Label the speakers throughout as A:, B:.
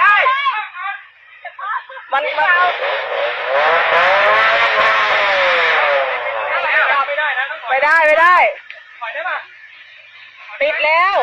A: ได้
B: มันมั
A: นไม่
B: ได้
A: องไม่ได้
B: ไปได้ได้ติด
A: แล้ว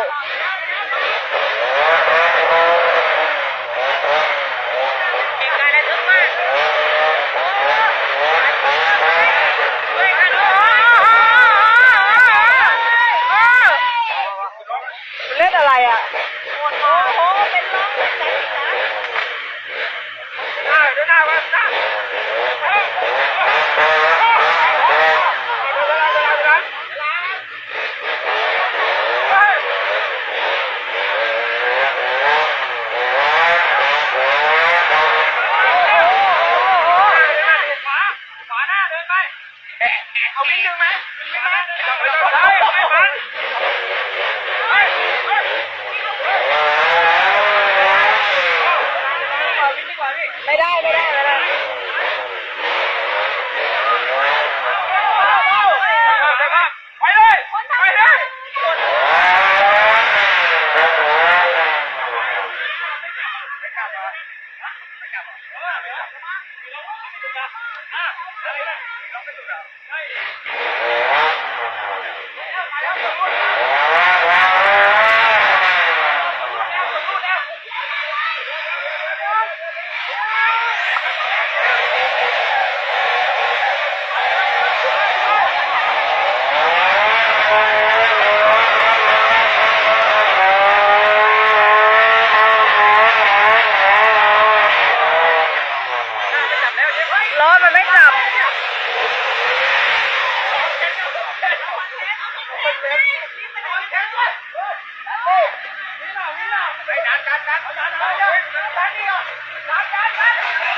A: な、終わった Thank you.
B: ล้อมันไม่จับ Thank you.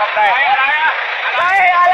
B: ต้องได้
A: อะ
C: ไร
B: อะไร